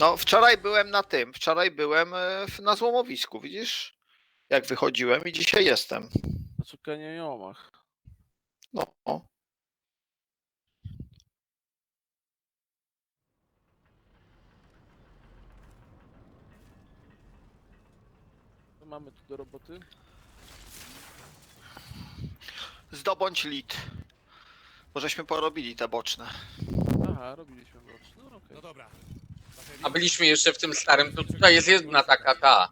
No, wczoraj byłem na tym, wczoraj byłem e, w- na złomowisku, widzisz? Jak wychodziłem i dzisiaj jestem. Na cukaniajomach. No. Co mamy tu do roboty? zdobądź lit. Bo żeśmy porobili te boczne. Aha, robiliśmy boczne. No okej. No dobra. A byliśmy jeszcze w tym starym, to tutaj jest jedna taka ta,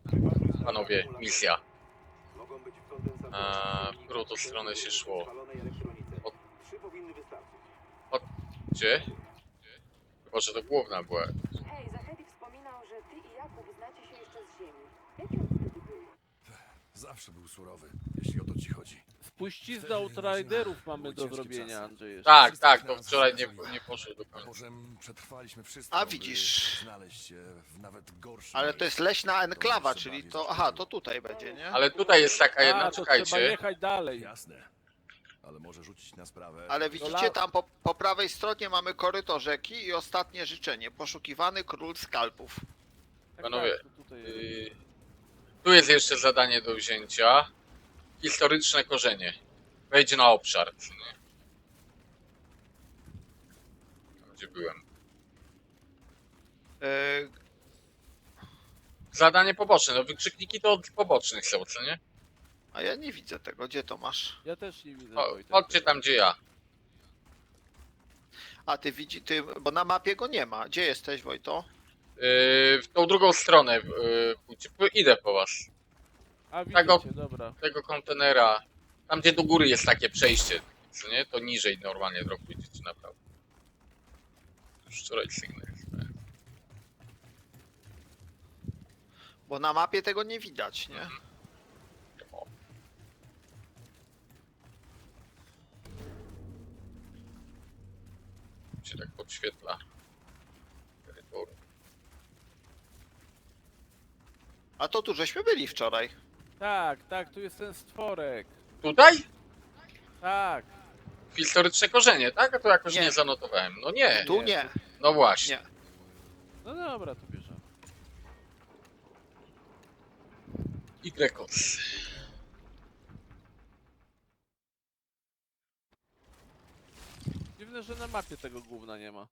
panowie, misja. A, w którą to stronę się szło? Od- Gdzie? Chyba, że to główna była. Hej, wspominał, że ty i Jakub znacie się jeszcze z ziemi. Jaki on wtedy był? Zawsze był surowy, jeśli o to ci chodzi. Spuścizna Outriderów mamy do zrobienia, Andrzej. jeszcze. Tak, tak, to wczoraj nie, nie poszło do A końca. potem przetrwaliśmy wszystko, A by widzisz. znaleźć się w nawet gorszym Ale to jest leśna enklawa, czyli to. Aha, to tutaj będzie, nie? Ale tutaj jest taka A, jedna, to trzeba czekajcie. jechać dalej. Jasne. Ale może rzucić na sprawę. Ale widzicie, tam po, po prawej stronie mamy koryto rzeki i ostatnie życzenie. Poszukiwany król skalpów. Tak, Panowie, tak, to tutaj jest. Yy, Tu jest jeszcze zadanie do wzięcia. Historyczne korzenie. Wejdź na obszar. nie? Tam gdzie byłem. E, Zadanie poboczne, no wykrzykniki to od pobocznych są, co nie? a ja nie widzę tego. Gdzie to masz? Ja też nie widzę O, Wojtek. chodźcie tam gdzie ja. A ty widzi, ty, bo na mapie go nie ma. Gdzie jesteś, Wojto? Yy, w tą drugą stronę yy, pójdźcie. P- Idę po was. A widzicie, dobra. Tego kontenera. Tam gdzie do góry jest takie przejście, co nie? To niżej normalnie trochę pójdziecie naprawdę. Już wczoraj sygnał. Bo na mapie tego nie widać, nie? O. Się tak podświetla. Terytorium. A to tu żeśmy byli wczoraj. Tak, tak, tu jest ten stworek. Tutaj? Tak. Historyczne korzenie, tak? A to jakoś Nie. nie, zanotowałem. No nie. Tu nie. No właśnie. Nie. No dobra, to bierzemy. Y. Dziwne, że na mapie tego gówna nie ma.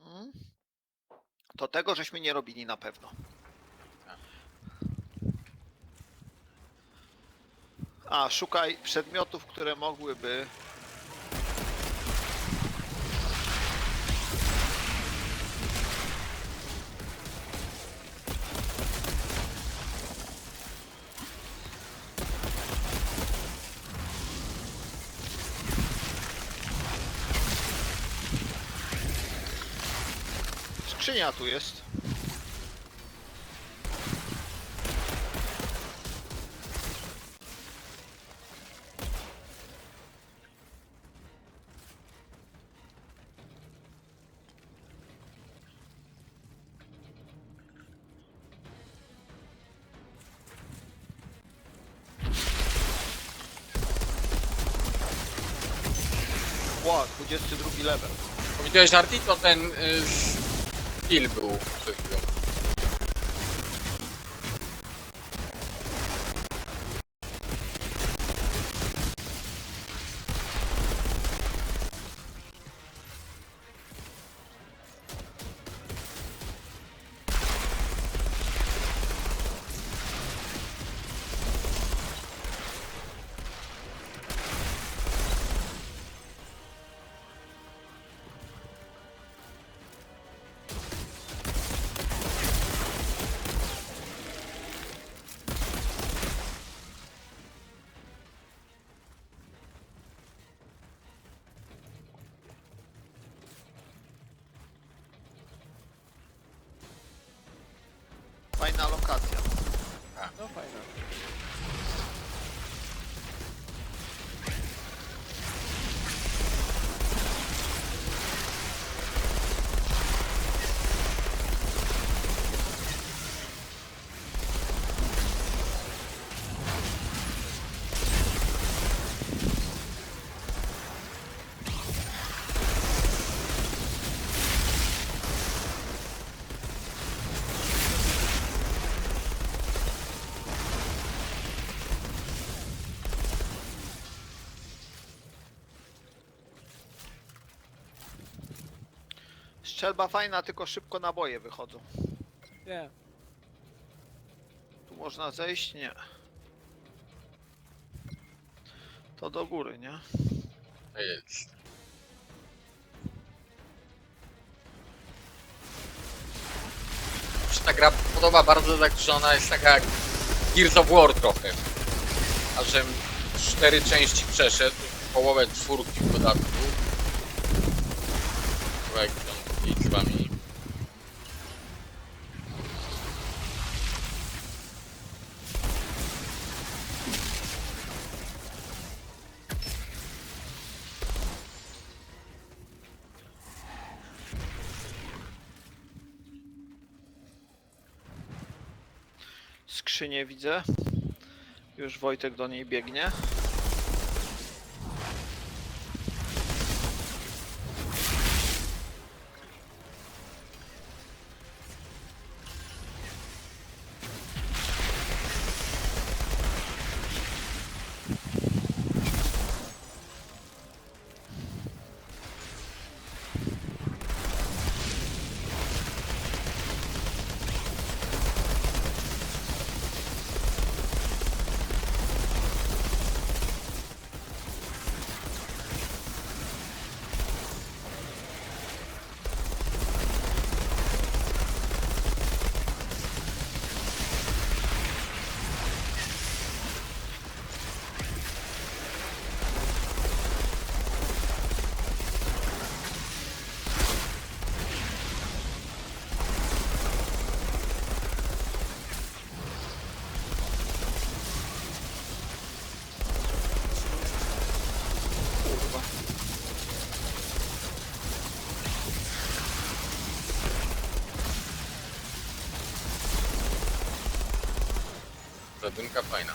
Mm. To tego żeśmy nie robili na pewno. A, szukaj przedmiotów, które mogłyby. Skrzynia tu jest. Ła, 22 level. Powiedziałeś Arti, to ten y, skill był Fajna lokacja. No fajne. Strzelba fajna, tylko szybko naboje wychodzą. Nie. Tu można zejść? Nie. To do góry, nie? To jest. Mi się ta gra podoba bardzo tak, że ona jest taka jak Gears of War trochę. A żem cztery części przeszedł, połowę czwórki w dodatku. Kawałek tam liczbami. Skrzynię widzę. Już Wojtek do niej biegnie. adun ca faina.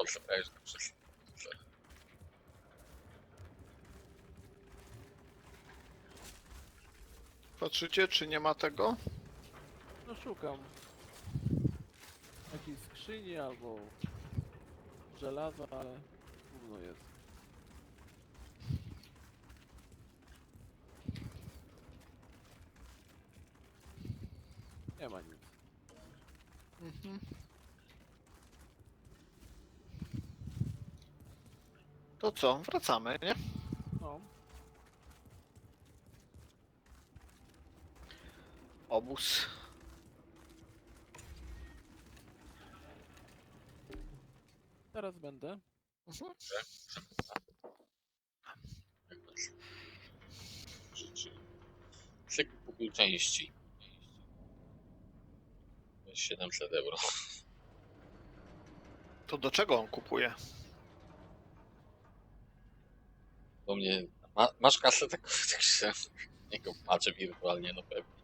O, przepraszam, przez... Patrzycie, czy nie ma tego? No szukam. Jakiejś skrzyni albo żelaza, ale gówno jest. Nie ma nic. Mhm. To co? Wracamy, nie? No, Obóz. teraz będę. Mhm. rzeczy. Cyk kupił części. 700 euro. To do czego on kupuje? Do mnie. Ma, masz kasę tak, tak się. Nie go patrzę wirtualnie, no pewnie.